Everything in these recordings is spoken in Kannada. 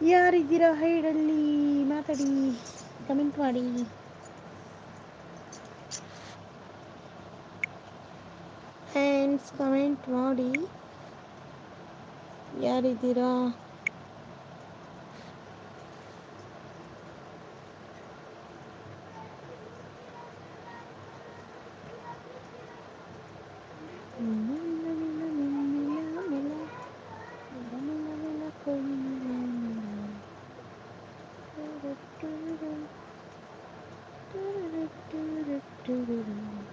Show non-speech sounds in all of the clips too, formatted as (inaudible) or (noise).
ಯಾರಿದ್ದೀರಾ? ಹೈಡಲ್ಲಿ ಮಾತಾಡಿ. ಕಮೆಂಟ್ ಮಾಡಿ. ಫ್ರೆಂಡ್ಸ್ ಕಮೆಂಟ್ ಮಾಡಿ. ಯಾರಿದ್ದೀರಾ? Mm-hmm.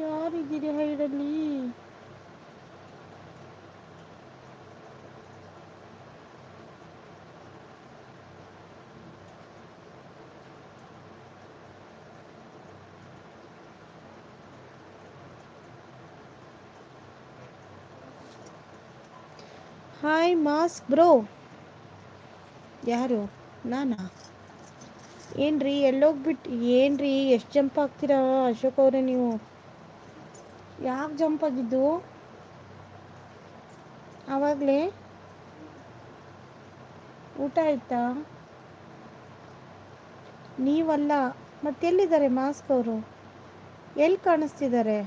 ಯಾರಿದ್ದೀರಿ ಹೈಡಲ್ಲಿ ಹಾಯ್ ಮಾಸ್ ಬ್ರೋ ಯಾರು ನಾನಾ? ಏನ್ರಿ ಎಲ್ಲೋಗ್ಬಿಟ್ಟು ಏನ್ರಿ, ಎಷ್ಟು ಜಂಪ್ ಆಗ್ತೀರಾ ಅಶೋಕ್ ಅವರೇ ನೀವು? ಯಾಕೆ ಜಂಪ್ ಆಗಿದ್ದು? ಆವಾಗಲೇ ಊಟ ಆಯ್ತಾ? ನೀವಲ್ಲ ಮತ್ತೆಲ್ಲಿದ್ದಾರೆ ಮಾಸ್ಕ್ ಅವರು? ಎಲ್ಲಿ ಕಾಣಿಸ್ತಿದ್ದಾರೆ?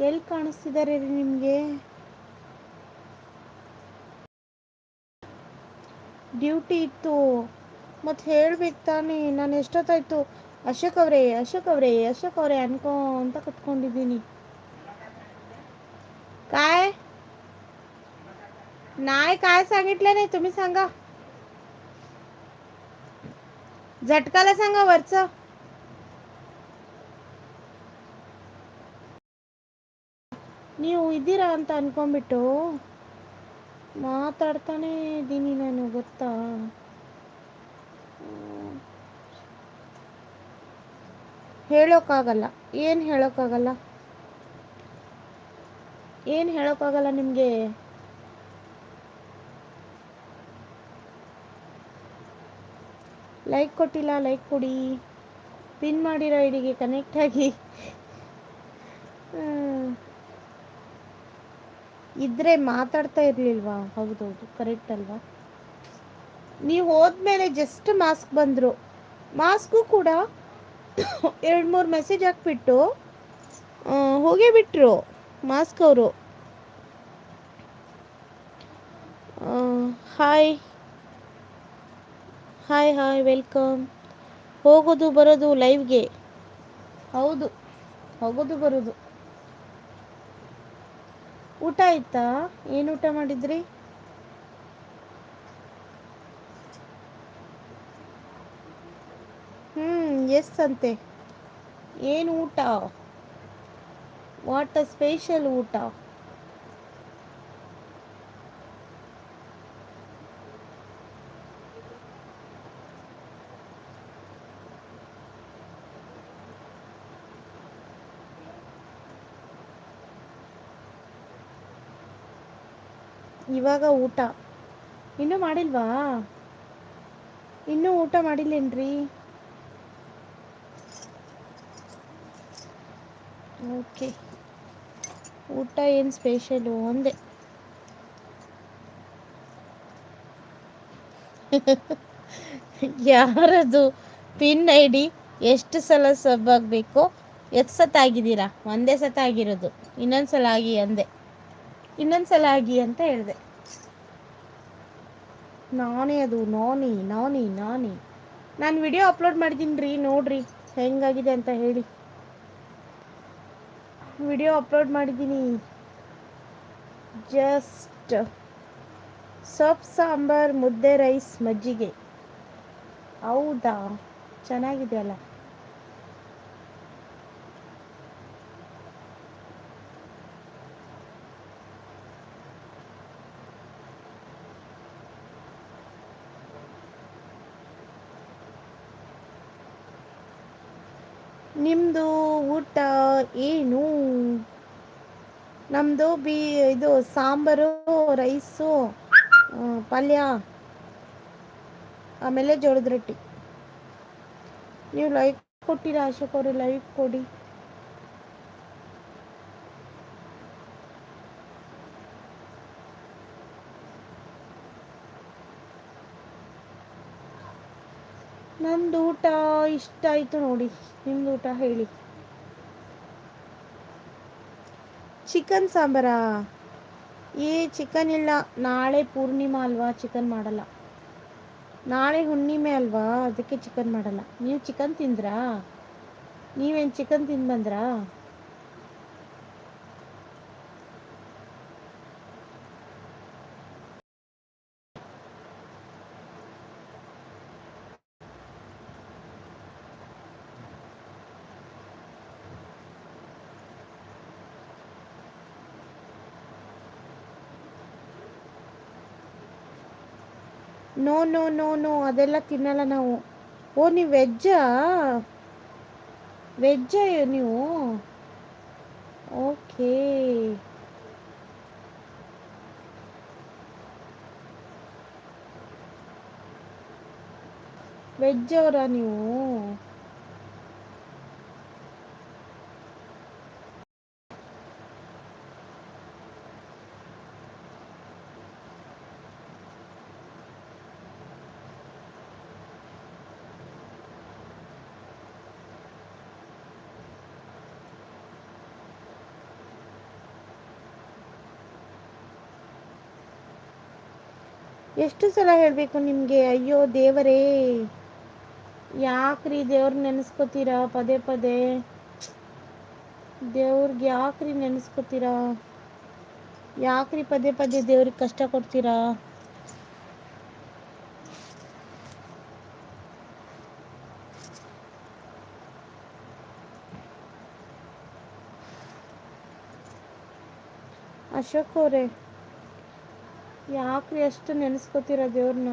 ಎಲ್ಲಿ ಕಾಣಿಸ್ತಿದ್ದಾರೆ ರೀ ನಿಮಗೆ? ಡ್ಯೂಟಿ ಇತ್ತು ಮತ್ತು ಹೇಳ್ಬೇಕು ತಾನೇ ನಾನು ಎಷ್ಟೊತ್ತಾಯ್ತು ಅಶೋಕ್ ಅವರೇ ಅಶೋಕ್ ಅವರೇ ಅಶೋಕ್ ಅವರೇ ಅನ್ಕೋ ಅಂತ ಕುತ್ಕೊಂಡಿದ್ದೀನಿ काय नाही काय सांगितलं नाही तुम्ही सांगा झटकाला सांगा वरचं ನೀವು ಇದ್ದೀರಾ ಅಂತ ಅನ್ಕೊಂಬಿಟ್ಟು ಮಾತಾಡ್ತಾನೇ ಇದ್ದೀನಿ ನಾನು, ಗೊತ್ತಾ. ಹೇಳೋಕ್ಕಾಗಲ್ಲ. ಏನು ಹೇಳೋಕ್ಕಾಗಲ್ಲ? ಏನು ಹೇಳೋಕ್ಕಾಗಲ್ಲ ನಿಮಗೆ? ಲೈಕ್ ಕೊಟ್ಟಿಲ್ಲ, ಲೈಕ್ ಕೊಡಿ. ಪಿನ್ ಮಾಡಿರೋ ಐಡಿಗೆ ಕನೆಕ್ಟ್ ಆಗಿ. ಇದ್ರೆ ಮಾತಾಡ್ತಾ ಇರ್ಲಿಲ್ವಾ? ಹೌದೌದು ಕರೆಕ್ಟ್ ಅಲ್ವಾ? ನೀವು ಹೋದ್ಮೇಲೆ ಜಸ್ಟ್ ಮಾಸ್ಕ್ ಬಂದರು. ಮಾಸ್ಕು ಕೂಡ ಎರಡು ಮೂರು ಮೆಸೇಜ್ ಹಾಕ್ಬಿಟ್ಟು ಹೋಗೇ ಬಿಟ್ರು ಮಾಸ್ಕ್ ಅವರು. ಹಾಯ್ ಹಾಯ್ ಹಾಯ್ ವೆಲ್ಕಮ್ ಹೋಗೋದು ಬರೋದು ಲೈವ್ಗೆ ಹೌದು, ಹೋಗೋದು ಬರೋದು. ಊಟ ಆಯ್ತಾ? ಏನು ಊಟ ಮಾಡಿದ್ರಿ? ಹ್ಮ್ ಎಸ್ ಅಂತೆ. ಏನು ಊಟ? ವಾಟ್ ಅ ಸ್ಪೆಷಲ್ ಊಟ. ಇವಾಗ ಊಟ. ಇನ್ನೂ ಮಾಡಿಲ್ವಾ? ಇನ್ನೂ ಊಟ ಮಾಡಿಲ್ಲೇನ್ರಿ? ಓಕೆ. ಊಟ ಏನು ಸ್ಪೆಷಲು? ಒಂದೇ. ಯಾರದು ಪಿನ್ ಐ ಡಿ ಎಷ್ಟು ಸಲ ಸಬ್ ಆಗಬೇಕು? ಎಷ್ಟು ಸತ ಆಗಿದ್ದೀರಾ? ಒಂದೇ ಸತ ಆಗಿರೋದು. ಇನ್ನೊಂದು ಸಲ ಆಗಿ ಅಂದೆ ಇನ್ನೊಂದು ಸಲ ಆಗಿ ಅಂತ ಹೇಳಿದೆ. ನಾನೇ ಅದು, ನಾನಿ ನಾನಿ ನಾನಿ. ನಾನು ವಿಡಿಯೋ ಅಪ್ಲೋಡ್ ಮಾಡಿದ್ದೀನಿ ರೀ ನೋಡ್ರಿ ಹೆಂಗಾಗಿದೆ ಅಂತ ಹೇಳಿ. ವಿಡಿಯೋ ಅಪ್ಲೋಡ್ ಮಾಡಿದ್ದೀನಿ ಜಸ್ಟ್ ಸೊಪ್ಪು, ಸಾಂಬಾರ್, ಮುದ್ದೆ, ರೈಸ್, ಮಜ್ಜಿಗೆ. ಹೌದಾ? ಚೆನ್ನಾಗಿದೆ ನಿಮ್ಮದು ಊಟ ಏನು? ನಮ್ಮದು ಬಿ, ಇದು ಸಾಂಬಾರು, ರೈಸು ಪಲ್ಯ, ಆಮೇಲೆ ಜೋಳದ ರೊಟ್ಟಿ. ನೀವು ಲೈಕ್ ಕೊಟ್ಟಿರ ಅಶೋಕ್ ಅವರು? ಲೈಕ್ ಕೊಡಿ. ಊಟ ಇಷ್ಟ ಆಯ್ತು ನೋಡಿ, ನಿಮ್ದು ಊಟ ಹೇಳಿ. ಚಿಕನ್ ಸಾಂಬಾರಾ? ಏ ಚಿಕನ್ ಇಲ್ಲ, ನಾಳೆ ಪೂರ್ಣಿಮಾ ಅಲ್ವಾ, ಚಿಕನ್ ಮಾಡಲ್ಲ. ನಾಳೆ ಹುಣ್ಣಿಮೆ ಅಲ್ವಾ, ಅದಕ್ಕೆ ಚಿಕನ್ ಮಾಡಲ್ಲ. ನೀವು ಚಿಕನ್ ತಿಂದ್ರಾ? ನೀವೇನು ಚಿಕನ್ ತಿಂದು ಬಂದ್ರಾ? ನೋ ನೋ ನೋ ನೋ ಅದೆಲ್ಲ ತಿನ್ನಲ್ಲ ನಾವು ಓ ನೀವು ವೆಜ್ಜಾ ವೆಜ್ಜ ನೀವು ಓಕೆ ವೆಜ್ ಅವರಾ ನೀವು ಎಷ್ಟು ಸಲ ಹೇಳಬೇಕು ನಿಮಗೆ? ಅಯ್ಯೋ ದೇವರೇ, ಯಾಕ್ರಿ ದೇವ್ರ ನೆನೆಸ್ಕೋತೀರಾ ಪದೇ ಪದೇ? ದೇವ್ರಿಗೆ ಯಾಕ್ರಿ ನೆನೆಸ್ಕೋತೀರಾ? ಯಾಕ್ರಿ ಪದೇ ಪದೇ ದೇವ್ರಿಗೆ ಕಷ್ಟ ಕೊಡ್ತೀರಾ? ಅಶೋಕ್ ಅವರೇ ಯಾಕ್ರಿ ಅಷ್ಟು ನೆನೆಸ್ಕೋತೀರ ದೇವ್ರನ್ನ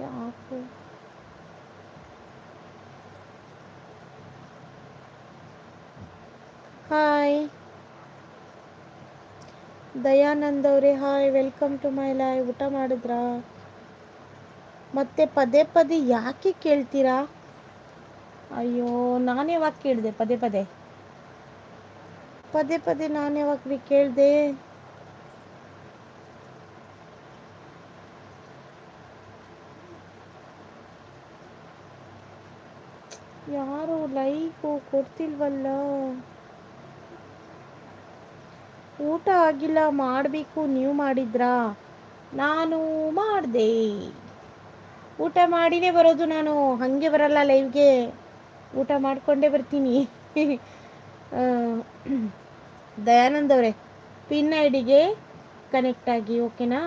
ಯಾಕೆ ಹಾಯ್ ದಯಾನಂದ್ ಅವರೇ hi welcome to my live ಊಟ ಮಾಡಿದ್ರಾ? ಮತ್ತೆ ಪದೇ ಪದೇ ಯಾಕೆ ಕೇಳ್ತೀರಾ? ಅಯ್ಯೋ, ನಾನೇ ಯಾವಾಗ ಕೇಳಿದೆ? ಪದೇ ಪದೇ. ಪದೇ ಪದೇ ನಾನು ಯಾವಾಗ ಕೇಳಿದೆ? ಯಾರು ಲೈಕು ಕೊಡ್ತಿಲ್ವಲ್ಲ? ಊಟ ಆಗಿಲ್ಲ, ಮಾಡಬೇಕು, ನೀವು ಮಾಡಿದ್ರಾ? ನಾನು ಮಾಡಿದೆ. ಊಟ ಮಾಡಿನೇ ಬರೋದು ನಾನು, ಹಾಗೆ ಬರಲ್ಲ ಲೈವ್ಗೆ ಊಟ ಮಾಡಿಕೊಂಡೇ ಬರ್ತೀನಿ. (laughs) ದಯಾನಂದ್ ಅವರೇ, ಪಿನ್ ಐ ಡಿಗೆ ಕನೆಕ್ಟ್ ಆಗಿ ಓಕೆನಾ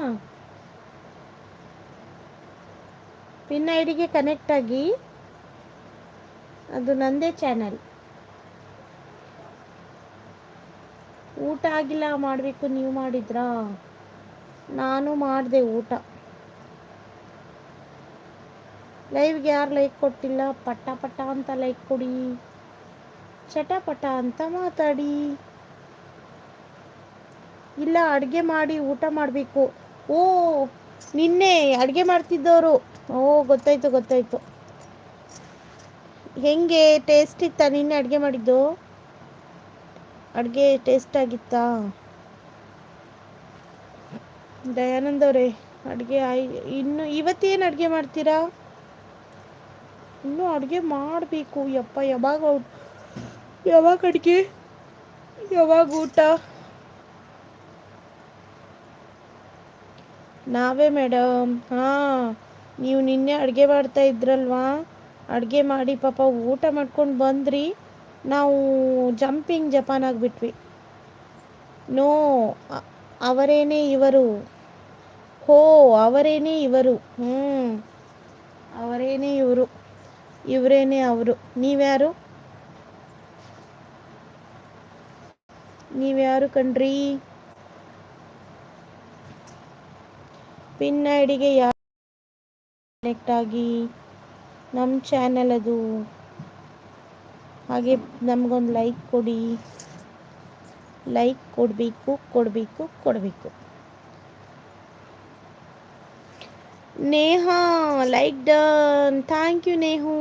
ಪಿನ್ ಐ ಡಿಗೆ ಕನೆಕ್ಟ್ ಆಗಿ, ಅದು ನಂದೇ ಚಾನಲ್ ಊಟ ಆಗಿಲ್ಲ, ಮಾಡಬೇಕು, ನೀವು ಮಾಡಿದ್ರಾ? ನಾನು ಮಾಡಿದೆ ಊಟ. ಲೈವ್ಗೆ ಯಾರು ಲೈಕ್ ಕೊಟ್ಟಿಲ್ಲ? ಪಟ್ಟ ಪಟ್ಟ ಅಂತ ಲೈಕ್ ಕೊಡಿ. ಚಟಪಟ ಅಂತ ಮಾತಾಡಿ. ಇಲ್ಲ, ಅಡುಗೆ ಮಾಡಿ ಊಟ ಮಾಡಬೇಕು. ಓ, ನಿನ್ನೆ ಅಡುಗೆ ಮಾಡ್ತಿದ್ದವರು. ಓ, ಗೊತ್ತಾಯ್ತು ಗೊತ್ತಾಯ್ತು. ಹೆಂಗೆ ಟೇಸ್ಟ್ ಇತ್ತಾ ನಿನ್ನೆ ಅಡುಗೆ ಮಾಡಿದ್ದು? ಅಡುಗೆ ಟೇಸ್ಟ್ ಆಗಿತ್ತಾ? ದಯಾನಂದ್ ಅವರೇ, ಅಡುಗೆ ಆಯ್, ಇನ್ನು ಇವತ್ತೇನು ಅಡುಗೆ ಮಾಡ್ತೀರಾ? ಇನ್ನೂ ಅಡುಗೆ ಮಾಡಬೇಕು, ಯಪ್ಪ ಯಾವಾಗ ಯಾವಾಗ ಅಡುಗೆ? ಯಾವಾಗ ಊಟ? ನಾವೇ, ಮೇಡಮ್. ಹಾಂ, ನೀವು ನಿನ್ನೆ ಅಡುಗೆ ಮಾಡ್ತಾ ಇದ್ರಲ್ವಾ? ಅಡುಗೆ ಮಾಡಿ ಪಾಪ ಊಟ ಮಾಡ್ಕೊಂಡು ಬಂದ್ರಿ. ನಾವು ಜಂಪಿಂಗ್ ಜಪಾನ್ ಆಗಿಬಿಟ್ವಿ. ನೋ ಅವರೇನೇ ಇವರು? ಹೋ, ಅವರೇನೇ ಇವರು? ಹ್ಞೂ ಅವರೇನೇ ಇವರು? ಇವರೇನೇ ಅವರು? ನೀವ್ಯಾರು? ನೀವ್ಯಾರು ಕಣ್ರಿ? ಪಿನ್ ಐಡಿಗೆ ಯಾರು ಕನೆಕ್ಟ್ ಆಗಿ ನಮ್ಮ ಚಾನಲ್ ಅದು. ಹಾಗೆ ನಮಗೊಂದು ಲೈಕ್ ಕೊಡಿ. ಲೈಕ್ ಕೊಡಬೇಕು ಕೊಡಬೇಕು ಕೊಡಬೇಕು. Neha like done thank you Nehu.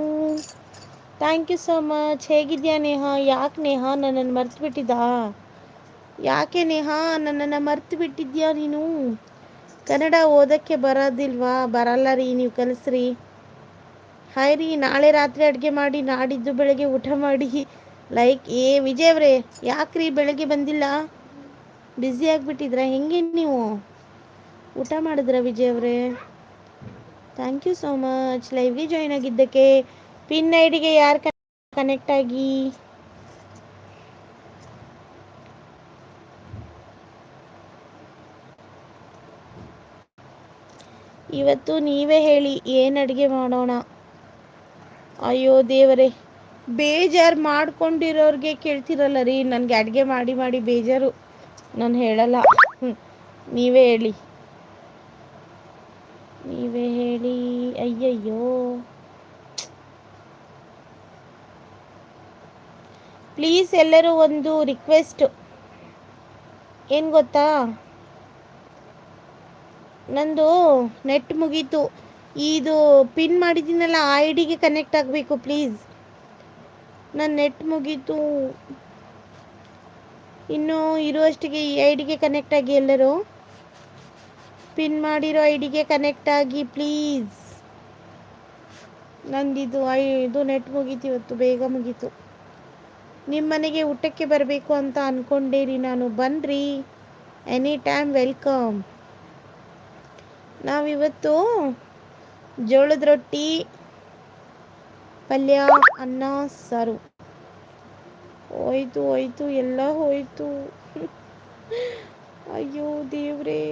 Thank you so much ಹೇಗಿದ್ಯಾ ನೇಹ? ಯಾಕೆ ನೇಹಾ ನನ್ನನ್ನು ಮರ್ತು ಬಿಟ್ಟಿದ್ದಾ ಯಾಕೆ ನೇಹ, ನನ್ನನ್ನು ಮರ್ತು ಬಿಟ್ಟಿದ್ಯಾ ನೀನು? ಕನ್ನಡ ಓದೋಕ್ಕೆ ಬರೋದಿಲ್ವಾ? ಬರಲ್ಲ ರೀ, ನೀವು ಕಲಿಸ್ರಿ. ಹಾಯ್ ರೀ, ನಾಳೆ ರಾತ್ರಿ ಅಡುಗೆ ಮಾಡಿ, ನಾಡಿದ್ದು ಬೆಳಗ್ಗೆ ಊಟ ಮಾಡಿ. ಲೈಕ್, ಏ ವಿಜಯ್ ಅವರೇ ಯಾಕ್ರಿ ಬೆಳಗ್ಗೆ ಬಂದಿಲ್ಲ? ಬ್ಯುಸಿ ಆಗಿಬಿಟ್ಟಿದ್ರಾ? ಹೆಂಗೆ ನೀವು? ಊಟ ಮಾಡಿದ್ರ ಅವರೇ ಥ್ಯಾಂಕ್ ಯು ಸೋ ಮಚ್. ಲೈವ್ಗೆ ಜಾಯ್ನ್ ಆಗಿದ್ದಕ್ಕೆ. ಪಿನ್ ಐಡಿಗೆ ಯಾರು ಕನೆಕ್ಟ್ ಆಗಿ? ಇವತ್ತು ನೀವೇ ಹೇಳಿ, ಏನು ಅಡುಗೆ ಮಾಡೋಣ? ಅಯ್ಯೋ ದೇವರೇ, ಬೇಜಾರು ಮಾಡ್ಕೊಂಡಿರೋರಿಗೆ ಕೇಳ್ತಿರಲ್ಲ ರೀ, ನನಗೆ ಅಡುಗೆ ಮಾಡಿ ಮಾಡಿ ಬೇಜಾರು. ನಾನು ಹೇಳಲ್ಲ. ನೀವೇ ಹೇಳಿ. ನೀವೇ ಹೇಳಿ. ಅಯ್ಯಯ್ಯೋ. ಪ್ಲೀಸ್ ಎಲ್ಲರೂ ಒಂದು ರಿಕ್ವೆಸ್ಟ್. ಏನು ಗೊತ್ತಾ? ನಂದು ನೆಟ್ ಮುಗೀತು. ಇದು ಪಿನ್ ಮಾಡಿದ್ದೀನಲ್ಲ, ಆ ಐ ಡಿಗೆ ಕನೆಕ್ಟ್ ಆಗಬೇಕು ಪ್ಲೀಸ್ ನನ್ನ ನೆಟ್ ಮುಗೀತು. ಇನ್ನೂ ಇರುವಷ್ಟಿಗೆ ಈ ಐ ಡಿಗೆ ಕನೆಕ್ಟ್ ಆಗಿ ಎಲ್ಲರೂ. ಪಿನ್ ಮಾಡಿರೋ ಐ ಡಿಗೆ ಕನೆಕ್ಟ್ ಆಗಿ ಪ್ಲೀಸ್ ನಂದಿದು ಐ, ಇದು ನೆಟ್ ಮುಗೀತು ಇವತ್ತು, ಬೇಗ ಮುಗೀತು. ನಿಮ್ಮ ಮನೆಗೆ ಊಟಕ್ಕೆ ಬರಬೇಕು ಅಂತ ಅಂದ್ಕೊಂಡೇರಿ ನಾನು. ಬನ್ನಿರಿ ಎನಿ ಟೈಮ್ ವೆಲ್ಕಮ್ ನಾವಿವತ್ತು ಜೋಳದ ರೊಟ್ಟಿ, ಪಲ್ಯ, ಅನ್ನ, ಸಾರು. ಹೋಯ್ತು ಹೋಯ್ತು, ಎಲ್ಲ ಹೋಯ್ತು. ಅಯ್ಯೋ, ದೇವ್ರೇ.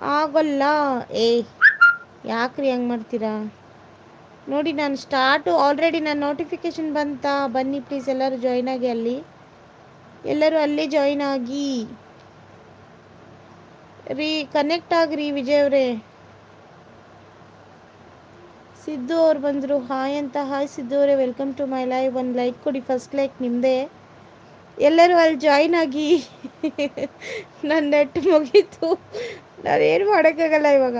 ಆಗಲ್ಲ. ಏ, ಯಾಕ್ರಿ ಹೆಂಗೆ ಮಾಡ್ತೀರಾ? ನೋಡಿ, ನಾನು ಸ್ಟಾರ್ಟು ಆಲ್ರೆಡಿ ನಾನು ನೋಟಿಫಿಕೇಶನ್ ಬಂತಾ? ಬನ್ನಿ ಪ್ಲೀಸ್ ಎಲ್ಲರೂ ಜಾಯ್ನ್ ಆಗಿ ಅಲ್ಲಿ. ಎಲ್ಲರೂ ಅಲ್ಲೇ ಜಾಯ್ನ್ ಆಗಿ. ರೀ ಕನೆಕ್ಟ್ ಆಗ್ರಿ ವಿಜಯ್ ಅವರೇ. ಸಿದ್ದು ಅವ್ರು ಬಂದರು. ಹಾಯ್ ಅಂತ. ಹಾಯ್ ಸಿದ್ದು ಅವರೇ. ವೆಲ್ಕಮ್ ಟು ಮೈ ಲೈವ್ ಒಂದು ಲೈಕ್ ಕೊಡಿ. ಫಸ್ಟ್ ಲೈಕ್ ನಿಮ್ಮದೇ ಎಲ್ಲರೂ ಅಲ್ಲಿ ಜಾಯ್ನ್ ಆಗಿ. ನನ್ನ ನೆಟ್ ಮುಗೀತು. ನಾನೇನು ಮಾಡೋಕ್ಕಾಗಲ್ಲ ಇವಾಗ.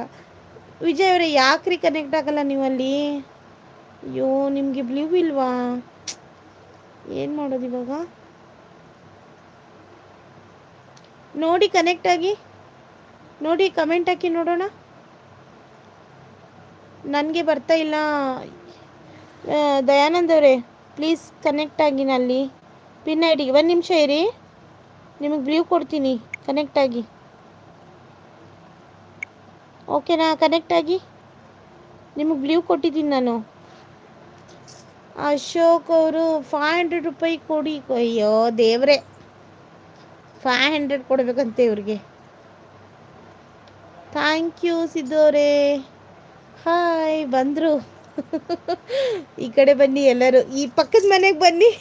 ವಿಜಯ್ ಅವರೇ ಯಾಕ್ರಿ ಕನೆಕ್ಟ್ ಆಗಲ್ಲ ನೀವು ಅಲ್ಲಿ? ಅಯ್ಯೋ, ನಿಮಗೆ ಬ್ಲೂ ಇಲ್ವಾ? ಏನು ಮಾಡೋದು ಇವಾಗ? ನೋಡಿ ಕನೆಕ್ಟ್ ಆಗಿ. ನೋಡಿ ಕಮೆಂಟ್ ಹಾಕಿ ನೋಡೋಣ. ನನಗೆ ಬರ್ತಾ ಇಲ್ಲ. ದಯಾನಂದ್ ಅವರೇ ಪ್ಲೀಸ್ ಕನೆಕ್ಟ್ ಆಗಿ ನಲ್ಲಿ. ಪಿನ್ ಐ ಡಿಗೆ ಒಂದು ನಿಮಿಷ ಇರಿ. ನಿಮಗೆ ಬ್ಲೂ ಕೊಡ್ತೀನಿ ಕನೆಕ್ಟ್ ಆಗಿ. ಓಕೆನಾ ಕನೆಕ್ಟ್ ಆಗಿ. ನಿಮಗೆ ಬ್ಲೀವ್ ಕೊಟ್ಟಿದ್ದೀನಿ ನಾನು. ಅಶೋಕ್ ಅವರು ಫೈವ್ ಹಂಡ್ರೆಡ್ ರೂಪಾಯಿ ಕೊಡಿ. ಅಯ್ಯೋ, ದೇವ್ರೆ. ಫೈವ್ ಹಂಡ್ರೆಡ್ ಕೊಡಬೇಕಂತೆ ಇವ್ರಿಗೆ. ಥ್ಯಾಂಕ್ ಯು ಸಿದ್ದೋರೆ ಹಾಯ್ ಬಂದರು ಈ ಕಡೆ ಬನ್ನಿ ಎಲ್ಲರೂ. ಈ ಪಕ್ಕದ ಮನೆಗೆ ಬನ್ನಿ.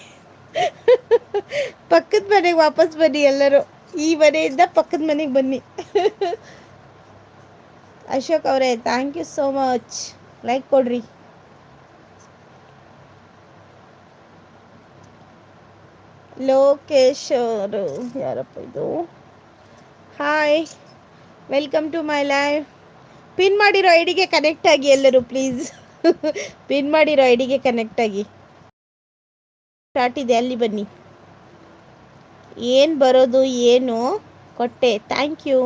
(laughs) ಪಕ್ಕದ ಮನೆಗೆ ವಾಪಸ್ ಬನ್ನಿ ಎಲ್ಲರೂ. ಈ ಮನೆಯಿಂದ ಪಕ್ಕದ ಮನೆಗೆ ಬನ್ನಿ. (laughs) ಅಶೋಕ್ ಅವರೇ thank you so much like ಕೊಡ್ರಿ. ಲೋಕೇಶ್ ಅವರು. ಯಾರಪ್ಪ ಇದು? Hi welcome to my live pin ಮಾಡಿರೋ ಐಡಿಗೆ ಕನೆಕ್ಟ್ ಆಗಿ ಎಲ್ಲರೂ ಪ್ಲೀಸ್ ಪಿನ್ ಮಾಡಿರೋ ಐಡಿಗೆ ಕನೆಕ್ಟ್ ಆಗಿ. ಸ್ಟಾರ್ಟ್ ಇದೆ, ಅಲ್ಲಿ ಬನ್ನಿ. ಏನು ಬರೋದು, ಏನು? ಕೊಟ್ಟೆ ಥ್ಯಾಂಕ್ ಯು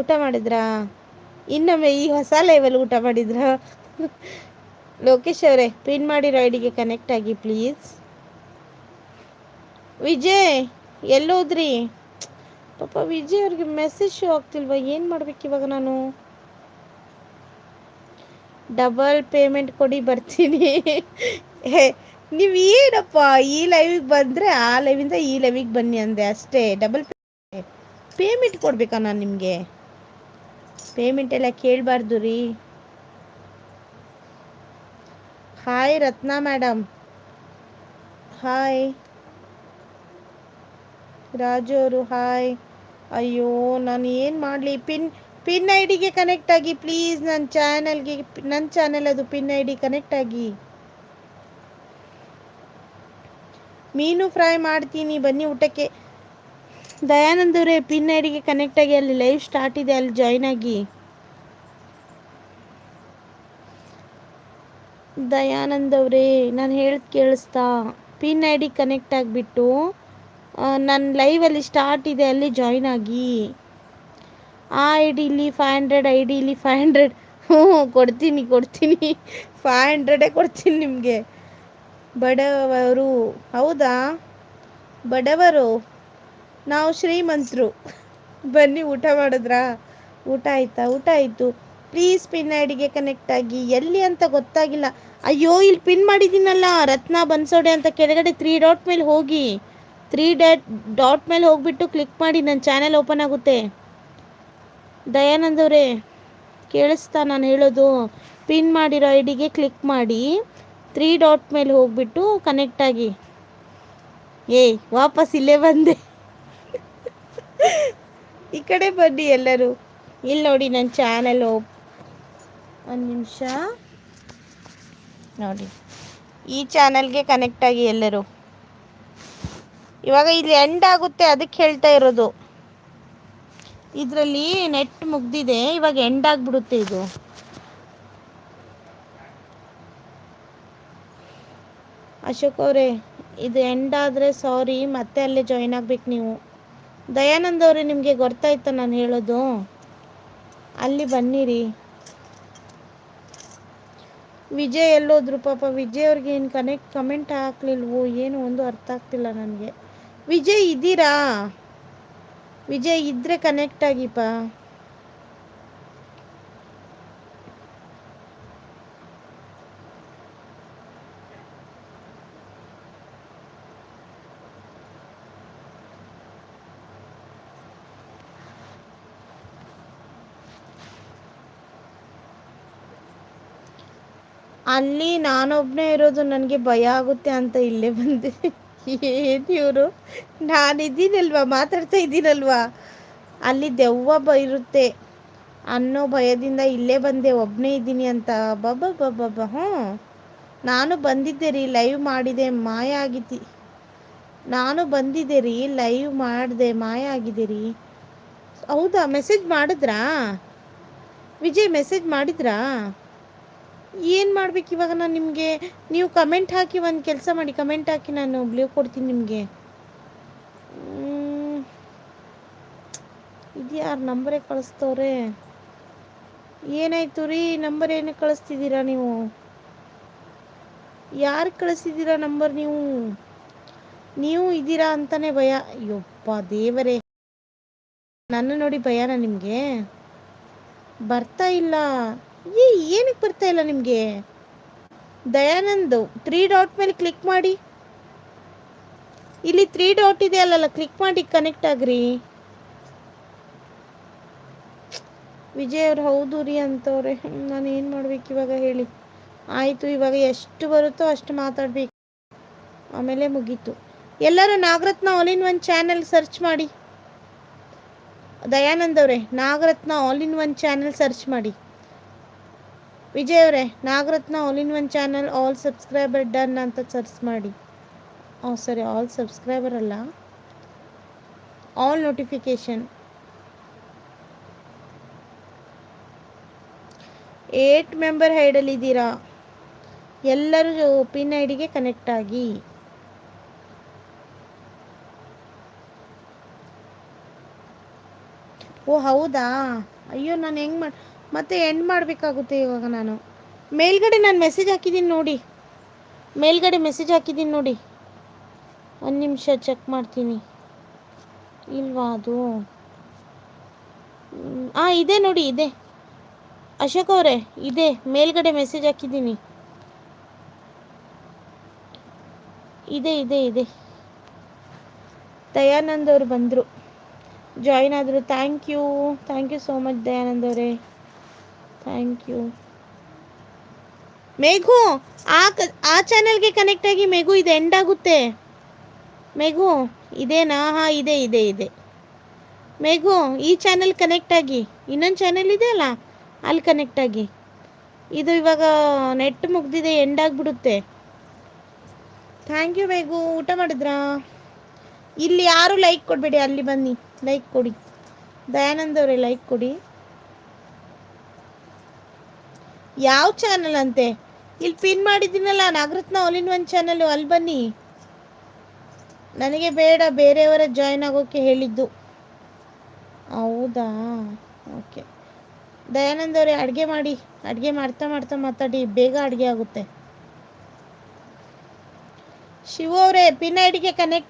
ಊಟ ಮಾಡಿದ್ರಾ? ಇನ್ನೊಮ್ಮೆ ಈ ಹೊಸ ಲೈವಲ್ಲಿ ಊಟ ಮಾಡಿದ್ರಾ? ಲೋಕೇಶ್ ಅವರೇ ಪಿನ್ ಮಾಡಿರೋ ಐಡಿಗೆ ಕನೆಕ್ಟ್ ಆಗಿ ಪ್ಲೀಸ್ ವಿಜಯ್, ಎಲ್ಲೋದ್ರಿ? ಪಾಪ ವಿಜಯ್ ಅವ್ರಿಗೆ ಮೆಸೇಜ್ ಶೋ ಆಗ್ತಿಲ್ವಾ? ಏನು ಮಾಡ್ಬೇಕು ಇವಾಗ ನಾನು? ಡಬಲ್ ಪೇಮೆಂಟ್ ಕೊಡಿ ಬರ್ತೀನಿ. ನೀವು ಏನಪ್ಪ ಈ ಲೈವಿಗೆ ಬಂದರೆ ಆ ಲೈವಿಂದ ಈ ಲೈವಿಗೆ ಬನ್ನಿ ಅಂದೆ ಅಷ್ಟೇ. ಡಬಲ್ ಪೇಮೆಂಟ್ ಕೊಡಬೇಕಾ ನಾನು ನಿಮಗೆ? ಪೇಮೆಂಟ್ ಎಲ್ಲ ಕೇಳಬಾರ್ದು ರೀ. Hi Ratna madam hi Raju ಅವರು, ಹಾಯ್. ಅಯ್ಯೋ, ನಾನು ಏನು ಮಾಡಲಿ? ಪಿನ್ ಪಿನ್ ಐ ಡಿಗೆ ಕನೆಕ್ಟ್ ಆಗಿ ಪ್ಲೀಸ್ ನನ್ನ ಚಾನಲ್ಗೆ ನನ್ನ ಚಾನಲ್ ಅದು ಪಿನ್ ಐ ಡಿ ಕನೆಕ್ಟ್ ಆಗಿ. ಮೀನು ಫ್ರೈ ಮಾಡ್ತೀನಿ, ಬನ್ನಿ ಊಟಕ್ಕೆ. ದಯಾನಂದ್ ಅವರೇ, ಪಿನ್ ಐ ಡಿಗೆ ಕನೆಕ್ಟ್ ಆಗಿ, ಅಲ್ಲಿ ಲೈವ್ ಸ್ಟಾರ್ಟ್ ಇದೆ, ಅಲ್ಲಿ ಜಾಯ್ನ್ ಆಗಿ. ದಯಾನಂದ್ ಅವರೇ, ನಾನು ಹೇಳದ್ ಕೇಳಿಸ್ತಾ. ಪಿನ್ ಐ ಡಿ ಕನೆಕ್ಟ್ ಆಗಿಬಿಟ್ಟು ನನ್ನ ಲೈವಲ್ಲಿ ಸ್ಟಾರ್ಟ್ ಇದೆ, ಅಲ್ಲಿ ಜಾಯ್ನ್ ಆಗಿ. ಆ ಐ ಡಿಲಿ ಫೈವ್ ಹಂಡ್ರೆಡ್ ಐ ಡಿಲಿ ಫೈವ್ ಹಂಡ್ರೆಡ್ ಹ್ಞೂ, ಕೊಡ್ತೀನಿ ಕೊಡ್ತೀನಿ. ಫೈವ್ ಹಂಡ್ರೆಡೇ ಕೊಡ್ತೀನಿ ನಿಮಗೆ. ಬಡವರು, ಹೌದಾ? ಬಡವರು, ನಾವು ಶ್ರೀಮಂತರು. ಬನ್ನಿ, ಊಟ ಮಾಡಿದ್ರಾ? ಊಟ ಆಯ್ತಾ? ಊಟ ಆಯಿತು. ಪ್ಲೀಸ್ ಪಿನ್ ಐಡಿಗೆ ಕನೆಕ್ಟ್ ಆಗಿ. ಎಲ್ಲಿ ಅಂತ ಗೊತ್ತಾಗಿಲ್ಲ. ಅಯ್ಯೋ, ಇಲ್ಲಿ ಪಿನ್ ಮಾಡಿದ್ದೀನಲ್ಲ. ರತ್ನ ಬನ್ಸೋಡೆ ಅಂತ ಕೆಳಗಡೆ ತ್ರೀ ಡಾಟ್ ಮೇಲೆ ಹೋಗಿ. ತ್ರೀ ಡಾಟ್ ಡಾಟ್ ಮೇಲೆ ಹೋಗ್ಬಿಟ್ಟು ಕ್ಲಿಕ್ ಮಾಡಿ ನನ್ನ ಚಾನೆಲ್ ಓಪನ್ ಆಗುತ್ತೆ. ದಯಾನಂದ್ ಅವರೇ ಕೇಳಿಸ್ತಾ ನಾನು ಹೇಳೋದು. ಪಿನ್ ಮಾಡಿರೋ ಐ ಡಿಗೆ ಕ್ಲಿಕ್ ಮಾಡಿ ತ್ರೀ ಡಾಟ್ ಮೇಲೆ ಹೋಗ್ಬಿಟ್ಟು ಕನೆಕ್ಟ್ ಆಗಿ. ಏಯ್, ವಾಪಸ್ ಇಲ್ಲೇ ಬಂದೆ. ಈ ಕಡೆ ಬನ್ನಿ ಎಲ್ಲರೂ. ಇಲ್ಲಿ ನೋಡಿ ನನ್ನ ಚಾನೆಲ್ ಓಪ್ ಒಂದು ನಿಮಿಷ. ನೋಡಿ. ಈ ಚಾನಲ್ಗೆ ಕನೆಕ್ಟ್ ಆಗಿ ಎಲ್ಲರೂ. ಇವಾಗ ಇಲ್ಲಿ ಎಂಡ್ ಆಗುತ್ತೆ ಅದಕ್ಕೆ ಹೇಳ್ತಾ ಇರೋದು. ಇದರಲ್ಲಿ ನೆಟ್ ಮುಗ್ದಿದೆ, ಇವಾಗ ಎಂಡ್ ಆಗಿಬಿಡುತ್ತೆ ಇದು. ಅಶೋಕ್ ಅವರೇ, ಇದು ಎಂಡ್ ಆದರೆ ಸಾರಿ ಮತ್ತೆ ಅಲ್ಲೇ ಜಾಯ್ನ್ ಆಗ್ಬೇಕು ನೀವು. ದಯಾನಂದ್ ಅವರೇ, ನಿಮಗೆ ಗೊತ್ತಾಯ್ತಾ ನಾನು ಹೇಳೋದು? ಅಲ್ಲಿ ಬನ್ನಿರಿ. ವಿಜಯ್ ಎಲ್ಲೋದ್ರು ಪಾಪ, ವಿಜಯ್ ಅವ್ರಿಗೆ ಏನು ಕನೆಕ್ಟ್ ಕಮೆಂಟ್ ಹಾಕ್ಲಿಲ್ವೋ, ಏನು ಒಂದು ಅರ್ಥ ಆಗ್ತಿಲ್ಲ ನನಗೆ. ವಿಜಯ್ ಇದ್ದೀರಾ? ವಿಜಯ್ ಇದ್ರೆ ಕನೆಕ್ಟ್ ಆಗಿಪ್ಪ. ಅಲ್ಲಿ ನಾನೊಬ್ನೇ ಇರೋದು ನನಗೆ ಭಯ ಆಗುತ್ತೆ ಅಂತ ಇಲ್ಲೇ ಬಂದೆ. ಇವರು ನಾನಿದ್ದೀನಲ್ವಾ? ಮಾತಾಡ್ತಾ ಇದ್ದೀನಲ್ವಾ? ಅಲ್ಲಿ ದೆವ್ವ ಬ ಇರುತ್ತೆ. ಅನ್ನೋ ಭಯದಿಂದ ಇಲ್ಲೇ ಬಂದೆ. ಒಬ್ಬನೇ ಇದ್ದೀನಿ ಅಂತ. ಬಬ್ಬ ಬಾಬಾ ಹ್ಞೂ. ನಾನು ಬಂದಿದ್ದೆ ರೀ. ಲೈವ್ ಮಾಡಿದೆ. ಮಾಯ ಆಗಿದ್ದಿ. ನಾನು ಬಂದಿದ್ದೆ ರೀ. ಲೈವ್ ಮಾಡಿದೆ. ಮಾಯ ಆಗಿದೆ ರೀ. ಹೌದಾ? ಮೆಸೇಜ್ ಮಾಡಿದ್ರಾ? ವಿಜಯ್, ಮೆಸೇಜ್ ಮಾಡಿದ್ರಾ? ಏನು ಮಾಡ್ಬೇಕು ಇವಾಗ ನಾನು ನಿಮಗೆ? ನೀವು ಕಮೆಂಟ್ ಹಾಕಿ ಒಂದು ಕೆಲಸ ಮಾಡಿ ಕಮೆಂಟ್ ಹಾಕಿ ನಾನು ಬ್ಲೂ ಕೊಡ್ತೀನಿ ನಿಮಗೆ. ಇದು ಯಾರು ನಂಬರೇ ಕಳಿಸ್ತವ್ರೆ? ಏನಾಯ್ತು ರೀ? ನಂಬರ್ ಏನು ಕಳಿಸ್ತಿದ್ದೀರಾ ನೀವು? ಯಾರು ಕಳಿಸಿದ್ದೀರಾ ನಂಬರ್ ನೀವು? ನೀವು ಇದ್ದೀರಾ ಅಂತಾನೆ ಭಯ. ಅಯ್ಯಪ್ಪ ದೇವರೇ. ನನ್ನ ನೋಡಿ ಭಯನಾ ನಿಮಗೆ? ಬರ್ತಾ ಇಲ್ಲ. ಏ ಏನಕ್ಕೆ ಬರ್ತಾ ಇಲ್ಲ ನಿಮಗೆ? ದಯಾನಂದ್ ತ್ರೀ ಡಾಟ್ ಮೇಲೆ ಕ್ಲಿಕ್ ಮಾಡಿ. ಇಲ್ಲಿ ತ್ರೀ ಡಾಟ್ ಇದೆ ಅಲ್ಲಲ್ಲ ಕ್ಲಿಕ್ ಮಾಡಿ ಕನೆಕ್ಟ್ ಆಗ್ರಿ. ವಿಜಯ್ ಅವ್ರು ಹೌದು ರೀ ಅಂತವ್ರೆ. ನಾನು ಏನು ಮಾಡ್ಬೇಕು ಇವಾಗ ಹೇಳಿ. ಆಯಿತು, ಇವಾಗ ಎಷ್ಟು ಬರುತ್ತೋ ಅಷ್ಟು ಮಾತಾಡ್ಬೇಕು. ಆಮೇಲೆ ಮುಗೀತು. ಎಲ್ಲರೂ Nagaratna all in one channel search ಮಾಡಿ. Dayanand Nagaratna all in one channel search ಮಾಡಿ. ವಿಜಯ್ ಅವರೇ, Nagaratna all in one channel all subscriber done ಅಂತ ಸರ್ಚ್ ಮಾಡಿ. ಓ, ಸರಿ ಆಲ್ ಸಬ್ಸ್ಕ್ರೈಬರ್ ಅಲ್ಲ. ಆಲ್ ನೋಟಿಫಿಕೇಶನ್ ಏಟ್ ಮೆಂಬರ್ ಹೈಡಲ್ಲಿದ್ದೀರಾ ಎಲ್ಲರೂ ಪಿನ್ ಐಡಿಗೆ ಡಿಗೆ ಕನೆಕ್ಟ್ ಆಗಿ. ಓ, ಹೌದಾ? ಅಯ್ಯೋ, ನಾನು ಹೆಂಗೆ ಮಾಡಿ ಮತ್ತೆ ಎಂಡ್ ಮಾಡಬೇಕಾಗುತ್ತೆ ಇವಾಗ ನಾನು. ಮೇಲ್ಗಡೆ ನಾನು ಮೆಸೇಜ್ ಹಾಕಿದ್ದೀನಿ ನೋಡಿ. ಮೇಲ್ಗಡೆ ಮೆಸೇಜ್ ಹಾಕಿದ್ದೀನಿ ನೋಡಿ. ಒಂದು ನಿಮಿಷ ಚೆಕ್ ಮಾಡ್ತೀನಿ. ಇಲ್ವಾ ಅದು? ಹಾಂ ಇದೆ ನೋಡಿ, ಇದೆ. ಅಶೋಕ್ ಅವರೇ, ಇದೆ. ಮೇಲ್ಗಡೆ ಮೆಸೇಜ್ ಹಾಕಿದ್ದೀನಿ ಇದೆ ಇದೆ ಇದೆ. ದಯಾನಂದ್ ಅವರು ಬಂದರು. ಜಾಯಿನ್ ಆದರು. Thank you thank you so much Dayanand ಅವರೇ. ಥ್ಯಾಂಕ್ ಯು ಮೇಘು, ಆ ಕ, ಆ ಚಾನಲ್ಗೆ ಕನೆಕ್ಟ್ ಆಗಿ ಮೇಘು ಇದು ಎಂಡ್ ಆಗುತ್ತೆ. ಮೇಘು ಇದೇನಾ ಹಾಂ ಇದೆ ಇದೆ ಇದೆ. ಮೇಘು, ಈ ಚಾನಲ್ ಕನೆಕ್ಟ್ ಆಗಿ. ಇನ್ನೊಂದು ಇದೆ ಅಲ್ಲ? ಅಲ್ಲಿ ಕನೆಕ್ಟ್ ಆಗಿ. ಇದು ಇವಾಗ ನೆಟ್ ಮುಗ್ದಿದೆ ಎಂಡ್ ಆಗಿಬಿಡುತ್ತೆ. Thank you Meghu. ಊಟ ಮಾಡಿದ್ರಾ? ಇಲ್ಲಿ ಯಾರು ಲೈಕ್ ಕೊಡಬೇಡಿ, ಅಲ್ಲಿ ಬನ್ನಿ. ಲೈಕ್ ಕೊಡಿ. ದಯಾನಂದ್ ಅವರೇ ಲೈಕ್ ಕೊಡಿ. ಯಾವ ಚಾನಲ್ ಅಂತೆ? ಇಲ್ಲಿ pin ಮಾಡಿದ್ದೀನಲ್ಲ, Nagaratna all in one channel ಅಲ್ಲಿ ಬನ್ನಿ. ನನಗೆ ಬೇಡ, ಬೇರೆಯವರ ಜಾಯ್ನ್ ಆಗೋಕ್ಕೆ ಹೇಳಿದ್ದು. ಹೌದಾ? ಓಕೆ ದಯಾನಂದ ಅವರೇ, ಅಡುಗೆ ಮಾಡಿ, ಅಡುಗೆ ಮಾಡ್ತಾ ಮಾಡ್ತಾ ಮಾತಾಡಿ, ಬೇಗ ಅಡುಗೆ ಆಗುತ್ತೆ. ಶಿವು ಅವರೇ ಪಿನ್ ಐಡಿಗೆ ಕನೆಕ್ಟ್